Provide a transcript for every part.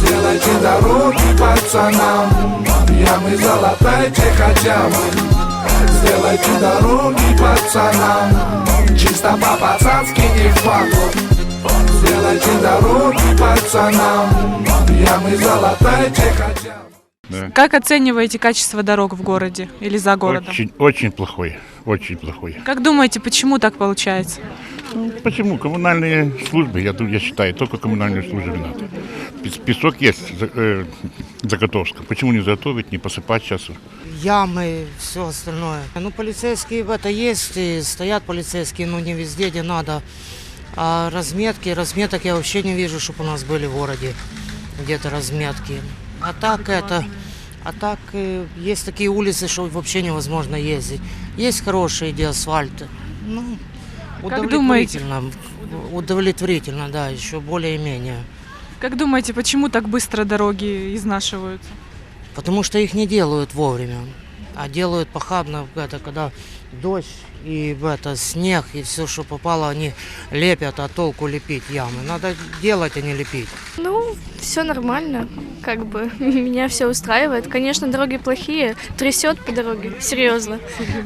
Сделайте дороги пацанам, ямы золотайте хотя бы. Сделайте дороги пацанам, чисто по-пацански не в пану. Сделайте дороги пацанам, ямы золотайте хотя бы. Да. Как оцениваете качество дорог в городе или за городом? Очень, очень плохой, очень плохой. Как думаете, почему так получается? Почему? Коммунальные службы, я, я считаю, только коммунальные службы надо. Пес- Песок есть э, заготовка. Почему не заготовить, не посыпать сейчас? ямы, все остальное. Ну, полицейские это есть, и стоят полицейские, но не везде, где надо. А разметки, разметок я вообще не вижу, чтобы у нас были в городе где-то разметки. А так это, а так э, есть такие улицы, что вообще невозможно ездить. Есть хорошие, где асфальт. Ну, Как думаете? удовлетворительно, удовлетворительно, да, еще более-менее. Как думаете, почему так быстро дороги изнашиваются? Потому что их не делают вовремя, а делают похабно, это, когда дождь и это, снег, и все, что попало, они лепят, а толку лепить ямы. Надо делать, а не лепить. Ну, все нормально, как бы меня все устраивает. Конечно, дороги плохие, трясет по дороге, серьезно.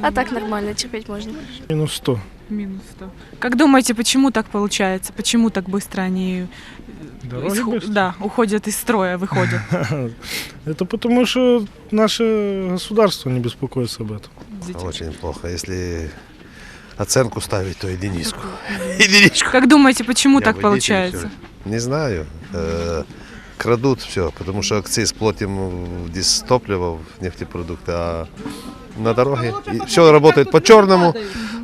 А так нормально, терпеть можно. Минус 100. Минус 100. Как думаете, почему так получается? Почему так быстро они Дороги исху- быстро? да, уходят из строя, выходят? Это потому, что наше государство не беспокоится об этом. Очень плохо. Если оценку ставить, то единичку. Единичку. Как думаете, почему Я так получается? Не знаю. Э, Крадут все, потому что акциз платим в дистопливо, в нефтепродукты, а на дороге все работает по черному,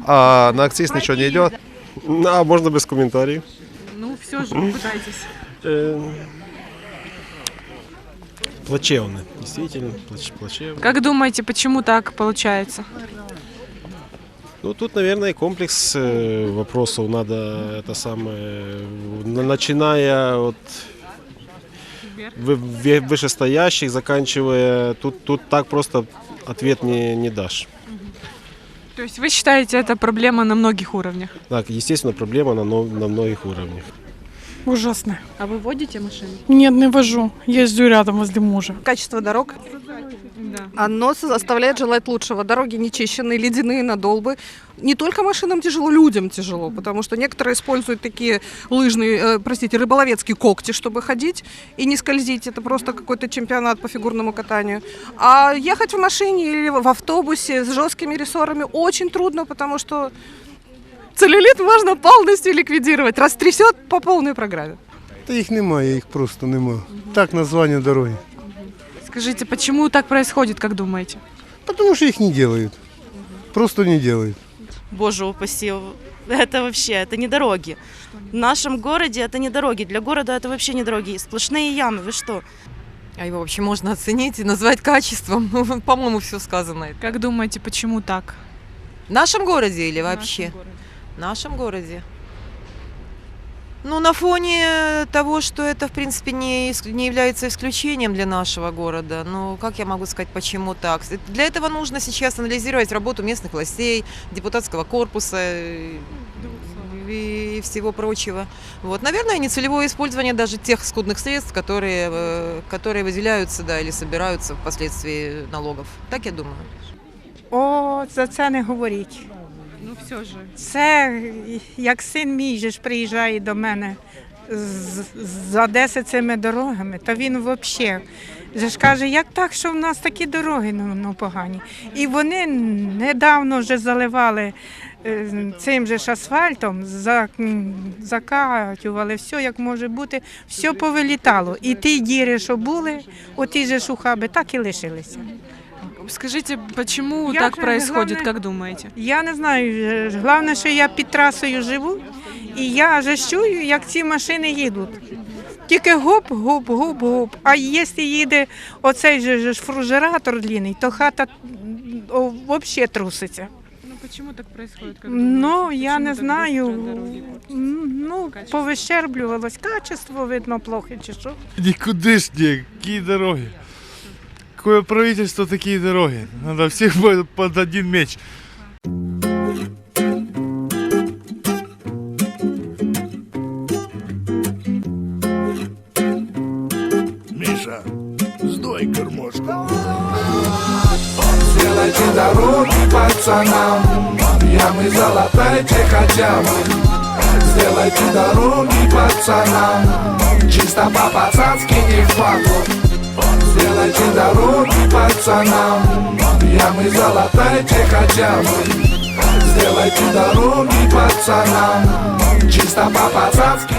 а на акциз ничего не идет. А можно без комментариев? Все же, пытайтесь. Э, Плачевно, действительно, плач- плачевно. Как думаете, почему так получается? Ну, тут, наверное, комплекс э, вопросов надо это самое, начиная от вышестоящих, заканчивая, тут, тут так просто ответ не, не дашь. То есть вы считаете, это проблема на многих уровнях? Так, естественно, проблема на, на многих уровнях. Ужасно. А вы водите машину? Нет, не вожу. Езжу рядом возле мужа. Качество дорог, Да. оно оставляет желать лучшего. Дороги нечищенные, ледяные надолбы. Не только машинам тяжело, людям тяжело, потому что некоторые используют такие лыжные, э, простите, рыболовецкие когти, чтобы ходить и не скользить. Это просто какой-то чемпионат по фигурному катанию. А ехать в машине или в автобусе с жесткими рессорами очень трудно, потому что целлюлит можно полностью ликвидировать. Растрясет по полной программе. Та їх немає, їх просто нема. Так названня дороги. Скажите, почему так происходит, как думаете? Потому что их не делают. Просто не делают. Боже упаси, это вообще, это не дороги. В нашем городе это не дороги, для города это вообще не дороги, сплошные ямы, вы что? А его вообще можно оценить и назвать качеством? Ну, По-моему, все сказано. Как думаете, почему так? В нашем городе или в вообще? нашем городе? В нашем городе. Ну, на фоне того, что это, в принципе, не, не является исключением для нашего города. Ну, как я могу сказать, почему так? Для этого нужно сейчас анализировать работу местных властей, депутатского корпуса э, и всего прочего. Вот, наверное, нецелевое использование даже тех скудных средств, которые, э, которые выделяются, да, или собираются впоследствии налогов. Так я думаю. О, за це не говоріть. Ну все же. Це як син мій же ж приїжджає до мене з, з Одеси цими дорогами, то він взагалі же ж каже, як так, що в нас такі дороги ну, ну, погані. І вони недавно вже заливали е, цим же ж асфальтом, за, закатювали все, як може бути, все повилітало. І ті діри, що були, оті же ж ухаби, так і лишилися. Скажите, почему Я так же, происходит, главное- как думаете? Я не знаю. Головне, що я під трасою живу, і я вже чую, як ці машини їдуть. Тільки гоп, гоп, гоп, гоп. А якщо їде оцей же ж фружератор длинний, то хата взагалі труситься. Ну почему так происходит? Как Ну, я не знаю. Ну, повищерблювалось. Качество, видно, плохе чи що. Никудышние, какие дороги. Какое правительство, такие дороги. Надо всех под один меч. Миша, сдой гармошку. Сделайте дороги пацанам, ямы залатайте хотя бы. Сделайте дороги пацанам, чисто по-пацански и факу. Сделайте пацанам. Ямы золотайте хотя бы Сделайте дороги пацанам. Чисто по-пацански